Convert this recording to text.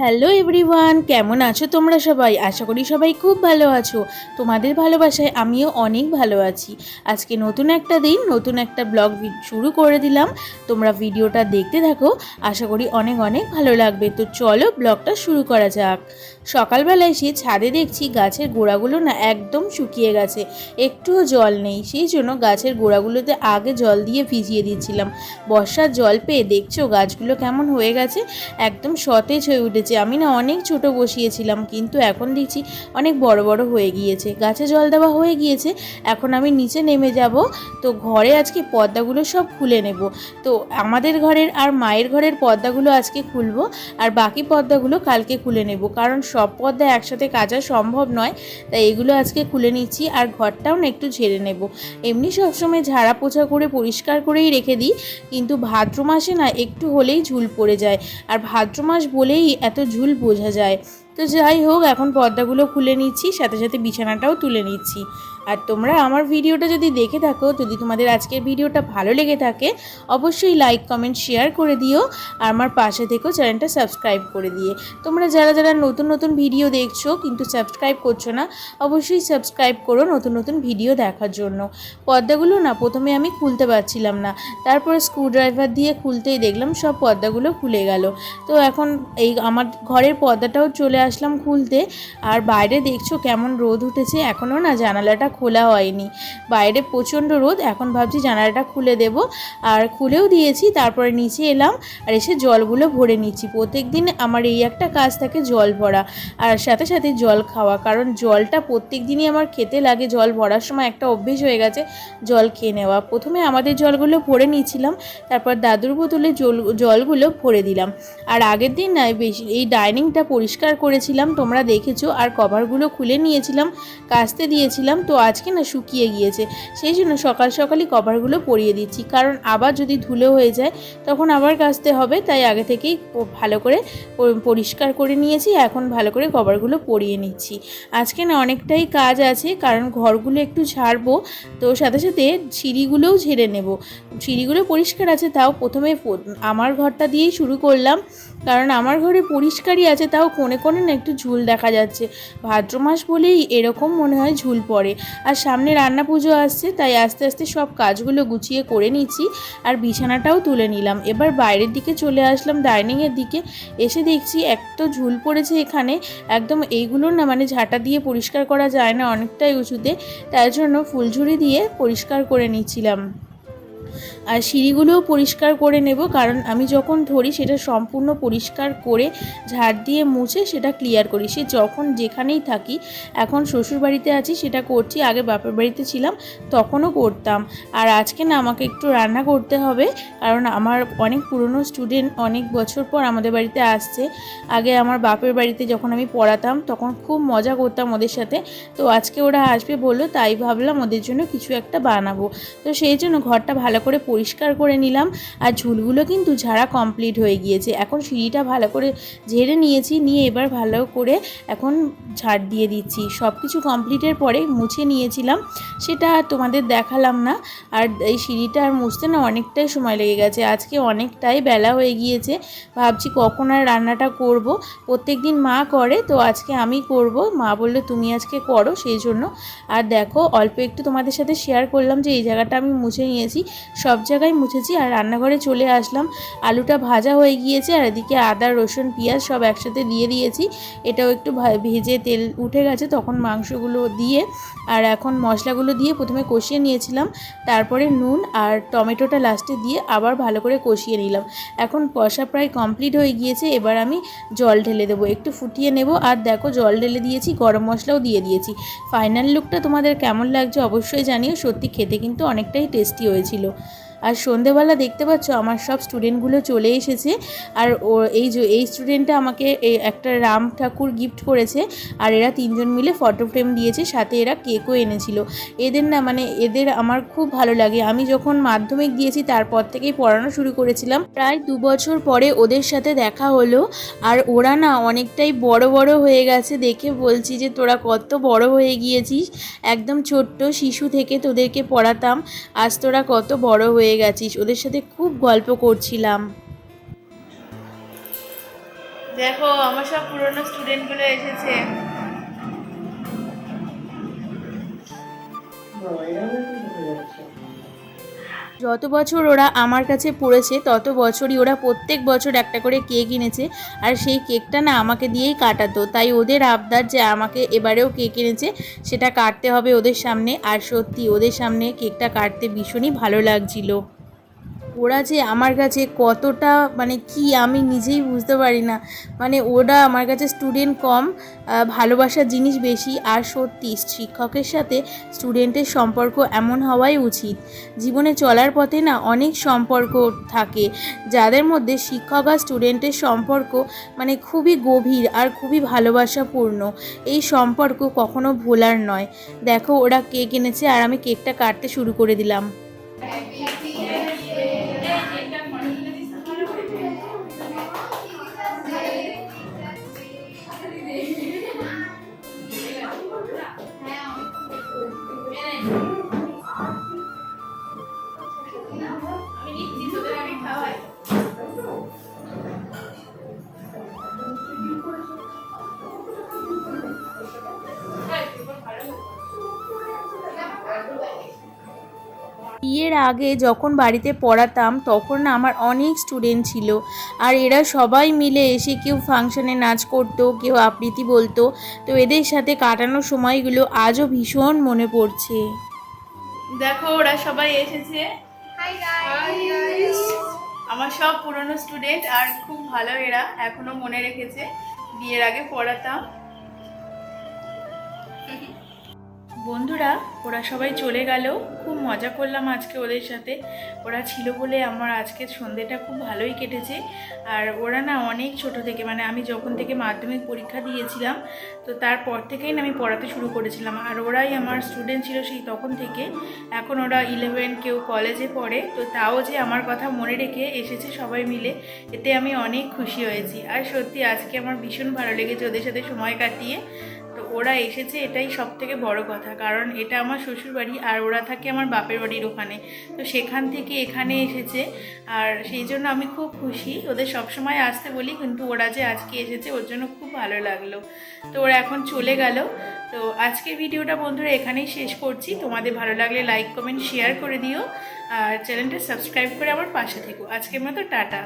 Hello everyone কেমন আছো তোমরা সবাই? আশা করি সবাই খুব ভালো আছো। তোমাদের ভালোবাসায় আমিও অনেক ভালো আছি। আজকে নতুন একটা দিন, নতুন একটা ব্লগ শুরু করে দিলাম। তোমরা ভিডিওটা দেখতে থাকো, আশা করি অনেক অনেক ভালো লাগবে। তো চলো ব্লগটা শুরু করা যাক। সকালবেলা এসে ছাদে দেখছি গাছের গোড়াগুলো না একদম শুকিয়ে গেছে। একটুও জল নেই, সেই জন্য গাছের গোড়াগুলোতে আগে জল দিয়ে ভিজিয়ে দিচ্ছিলাম বর্ষার জল পেয়ে দেখছ গাছগুলো কেমন হয়ে গেছে? একদম সতেজ হয়ে উঠেছে। আমি না অনেক ছোট বসিয়েছিলাম, কিন্তু এখন দেখছি অনেক বড় বড় হয়ে গিয়েছে। গাছে জল দেওয়া হয়ে গিয়েছে, এখন আমি নিচে নেমে যাব। তো ঘরে আজকে পর্দাগুলো সব খুলে নেব। তো আমাদের ঘরের আর মায়ের ঘরের পর্দাগুলো আজকে খুলবো, আর বাকি পর্দাগুলো কালকে খুলে নেব। কারণ সব পর্দা একসাথে কাচা সম্ভব নয়, তাই এগুলো আজকে খুলে নিচ্ছি আর ঘরটাও না একটু ঝেড়ে নেব। এমনি সবসময় ঝাড়া পোছা করে পরিষ্কার করেই রেখে দিই, কিন্তু ভাদ্র মাসে না একটু হলেই ঝুল পড়ে যায়। আর ভাদ্র মাস বলেই এত ঝুল বোঝা যায়। তো যাই হোক, এখন পর্দাগুলো খুলে নিচ্ছি, সাথে সাথে বিছানাটাও তুলে নিচ্ছি। আর তোমরা আমার ভিডিওটা যদি দেখে থাকো, যদি তোমাদের আজকের ভিডিওটা ভালো লেগে থাকে, অবশ্যই লাইক কমেন্ট শেয়ার করে দিও, আর আমার পাশে থেকেও চ্যানেলটা সাবস্ক্রাইব করে দিয়ে। তোমরা যারা যারা নতুন নতুন ভিডিও দেখছ, কিন্তু সাবস্ক্রাইব করছ না, অবশ্যই সাবস্ক্রাইব করো নতুন নতুন ভিডিও দেখার জন্য। পর্দাগুলো না, প্রথমে আমি খুলতে পারছিলাম না। তারপরে স্ক্রুড্রাইভার দিয়ে খুলতেই দেখলাম সব পর্দাগুলো খুলে গেল। তো এখন এই আমার ঘরের পর্দাটাও চলে আসলাম খুলতে। আর বাইরে দেখছ কেমন রোদ উঠেছে, এখনও না জানালাটা খোলা হয়নি। বাইরে প্রচণ্ড রোদ, এখন ভাবছি জানালাটা খুলে দেব। আর খুলেও দিয়েছি, তারপরে নিচে এলাম আর এসে জলগুলো ভরে নিচ্ছি। প্রত্যেক দিন আমার এই একটা কাজ থাকে জল ভরা আর সাথে সাথে জল খাওয়া। কারণ জলটা প্রত্যেক দিনই আমার খেতে লাগে, জল ভরার সময় একটা অভ্যেস হয়ে গেছে জল খেয়ে নেওয়া। প্রথমে আমাদের জলগুলো ভরে নিয়েছিলাম তারপর দাদুর বোতলে জল, জলগুলো ভরে দিলাম। আর আগের দিন না, বেশি এই ডাইনিংটা পরিষ্কার করেছিলাম, তোমরা দেখেছ। আর কভারগুলো খুলে নিয়েছিলাম, কাচতে দিয়েছিলাম। তো আজকে না শুকিয়ে গিয়েছে। সেই জন্য সকাল সকালই কভারগুলো পরিয়ে দিচ্ছি। কারণ আবার যদি ধুলো হয়ে যায়, তখন আবার কাচতে হবে। তাই আগে থেকেই ভালো করে পরিষ্কার করে নিয়েছি। এখন ভালো করে কভারগুলো পরিয়ে নিচ্ছি। আজকে না অনেকটাই কাজ আছে। কারণ ঘরগুলো একটু ঝাড়বো, তো সাথে সাথে সিঁড়িগুলোও ঝেড়ে নেব। সিঁড়িগুলো পরিষ্কার আছে, তাও প্রথমে আমার ঘরটা দিয়েই শুরু করলাম। কারণ আমার ঘরে পরিষ্কারই আছে, তাও কোণে কোণে না একটু ঝুল দেখা যাচ্ছে। ভাদ্র মাস বলেই এরকম মনে হয় ঝুল পড়ে। আর সামনে রান্না পুজো আসছে, তাই আস্তে আস্তে সব কাজগুলো গুছিয়ে করে নিচ্ছি আর বিছানাটাও তুলে নিলাম। এবার বাইরের দিকে চলে আসলাম ডাইনিংয়ের দিকে। এসে দেখছি একটা ঝুল পড়েছে এখানে, একদম এইগুলো না মানে ঝাঁটা দিয়ে পরিষ্কার করা যায় না, অনেকটাই উঁচুতে। তাই জন্য ফুলঝুরি দিয়ে পরিষ্কার করে নিচ্ছিলাম। আর সিঁড়িগুলোও পরিষ্কার করে নেব, কারণ আমি যখন ধরি সেটা সম্পূর্ণ পরিষ্কার করে ঝাড় দিয়ে মুছে সেটা ক্লিয়ার করি। সে যখন যেখানেই থাকি, এখন শ্বশুর বাড়িতে আছি, সেটা করছি, আগে বাপের বাড়িতে ছিলাম, তখনও করতাম। আর আজকে না, আমাকে একটু রান্না করতে হবে, কারণ আমার অনেক পুরনো স্টুডেন্ট অনেক বছর পর আমাদের বাড়িতে আসছে। আগে আমার বাপের বাড়িতে যখন আমি পড়াতাম, তখন খুব মজা করতাম ওদের সাথে। তো আজকে ওরা আসবে বলল, তাই ভাবলাম ওদের জন্য কিছু একটা বানাবো। তো সেই জন্য ঘরটা ভালো করে পরিষ্কার করে নিলাম আর ঝুলগুলো কিন্তু ঝাড়া কমপ্লিট হয়ে গিয়েছে। এখন সিঁড়িটা ভালো করে ঝেড়ে নিয়েছি, নিয়ে এবার ভালো করে এখন ঝাড় দিয়ে দিচ্ছি। সব কিছু কমপ্লিটের পরে মুছে নিয়েছিলাম, সেটা তোমাদের দেখালাম না। আর এই সিঁড়িটা আর মুছতে না অনেকটাই সময় লেগে গেছে। আজকে অনেকটাই বেলা হয়ে গিয়েছে। ভাবছি কখন আর রান্নাটা করব। প্রত্যেক দিন মা করে, তো আজকে আমি করব। মা বললে, তুমি আজকে করো সেই জন্য। আর দেখো, অল্প একটু তোমাদের সাথে শেয়ার করলাম যে এই জায়গাটা আমি মুছে নিয়েছি। সব জায়গায় মুছেছি আর রান্নাঘরে চলে আসলাম। আলুটা ভাজা হয়ে গিয়েছে আর এদিকে আদা, রসুন, পেঁয়াজ সব একসাথে দিয়ে দিয়েছি। এটাও একটু ভেজে তেল উঠে গেছে তখন মাংসগুলো দিয়ে। আর এখন মশলাগুলো দিয়ে প্রথমে কষিয়ে নিয়েছিলাম। তারপরে নুন আর টমেটোটা লাস্টে দিয়ে আবার ভালো করে কষিয়ে নিলাম। এখন কষা প্রায় কমপ্লিট হয়ে গিয়েছে। এবার আমি জল ঢেলে দেবো। একটু ফুটিয়ে নেব। আর দেখো জল ঢেলে দিয়েছি, গরম মশলাও দিয়ে দিয়েছি। ফাইনাল লুকটা তোমাদের কেমন লাগছে অবশ্যই জানিও। সত্যি খেতে কিন্তু অনেকটাই টেস্টি হয়েছিল। আর সন্ধেবেলা দেখতে পাচ্ছ আমার সব স্টুডেন্টগুলো চলে এসেছে। আর ও, এই যে, এই স্টুডেন্টটা আমাকে একটা রাম ঠাকুর গিফট করেছে। আর এরা তিনজন মিলে ফটো ফ্রেম দিয়েছে, সাথে এরা কেকও এনেছিল। এদের না মানে এদের আমার খুব ভালো লাগে। আমি যখন মাধ্যমিক দিয়েছি, তারপর থেকেই পড়ানো শুরু করেছিলাম। প্রায় দু বছর পরে ওদের সাথে দেখা হলো। আর ওরা না অনেকটাই বড় বড় হয়ে গেছে দেখে বলছি যে, তোরা কত বড় হয়ে গিয়েছিস। একদম ছোট্ট শিশু থেকে তোদেরকে পড়াতাম। আজ তোরা কত বড় হয়ে গেছিস। ওদের সাথে খুব গল্প করছিলাম। দেখো আমার সব পুরনো স্টুডেন্টগুলো এসেছে। যত বছর ওরা আমার কাছে পড়েছে, তত বছরই ওরা প্রত্যেক বছর একটা করে কেক এনেছে। আর সেই কেকটা না আমাকে দিয়েই কাটাতো। তাই ওদের আবদার যে আমাকে এবারেও কেক এনেছে, সেটা কাটতে হবে ওদের সামনে। আর সত্যি, ওদের সামনে কেকটা কাটতে ভীষণই ভালো লাগছিল। ওরা যে আমার কাছে কতটা মানে কি আমি নিজেই বুঝতে পারি না। মানে ওরা আমার কাছে স্টুডেন্ট কম ভালোবাসার জিনিস বেশি। আর সত্যি, শিক্ষকের সাথে স্টুডেন্টের সম্পর্ক এমন হওয়াই উচিত। জীবনে চলার পথে না অনেক সম্পর্ক থাকে, যাদের মধ্যে শিক্ষক আর স্টুডেন্টের সম্পর্ক মানে খুবই গভীর আর খুবই ভালোবাসাপূর্ণ। এই সম্পর্ক কখনো ভোলার নয়। দেখো ওরা কেক এনেছে আর আমি কেকটা কাটতে শুরু করে দিলাম। বিয়ের আগে যখন বাড়িতে পড়াতাম তখন না আমার অনেক স্টুডেন্ট ছিল। আর এরা সবাই মিলে এসে কেউ ফাংশনে নাচ করতো কেউ আবৃত্তি বলতো। তো এদের সাথে কাটানো সময়গুলো আজও ভীষণ মনে পড়ছে। দেখো ওরা সবাই এসেছে। আমার সব পুরনো স্টুডেন্ট আর খুব ভালো এরা এখনও মনে রেখেছে। বিয়ের আগে পড়াতাম। বন্ধুরা, ওরা সবাই চলে গেল। খুব মজা করলাম আজকে ওদের সাথে। ওরা ছিল বলে আমার আজকের সন্ধেটা খুব ভালোই কেটেছে। আর ওরা না অনেক ছোট থেকে মানে আমি যখন থেকে মাধ্যমিক পরীক্ষা দিয়েছিলাম, তো তারপর থেকেই আমি পড়াতে শুরু করেছিলাম। আর ওরাই আমার স্টুডেন্ট ছিল সেই তখন থেকে। এখন ওরা ইলেভেন কেউ কলেজে পড়ে। তো তাও যে আমার কথা মনে রেখে এসেছে সবাই মিলে, এতে আমি অনেক খুশি হয়েছি। আর সত্যি আজকে আমার ভীষণ ভালো লেগেছে ওদের সাথে সময় কাটিয়ে। ওরা এসেছে এটাই সব থেকে বড় কথা। কারণ এটা আমার শ্বশুর বাড়ি আর ওরা থাকে আমার বাপের বাড়ির ওখানে। তো সেখান থেকে এখানে এসেছে। আর সেই জন্য আমি খুব খুশি। ওদের সব সময় আসতে বলি, কিন্তু ওরা যে আজকে এসেছে, ওর জন্য খুব ভালো লাগল। তো ওরা এখন চলে গেল। তো আজকের ভিডিওটা বন্ধুরা এখানেই শেষ করছি। তোমাদের ভালো লাগলে লাইক কমেন্ট শেয়ার করে দিও। আর চ্যানেলটা সাবস্ক্রাইব করে আমার পাশে থেকো। আজকের মতো টাটা।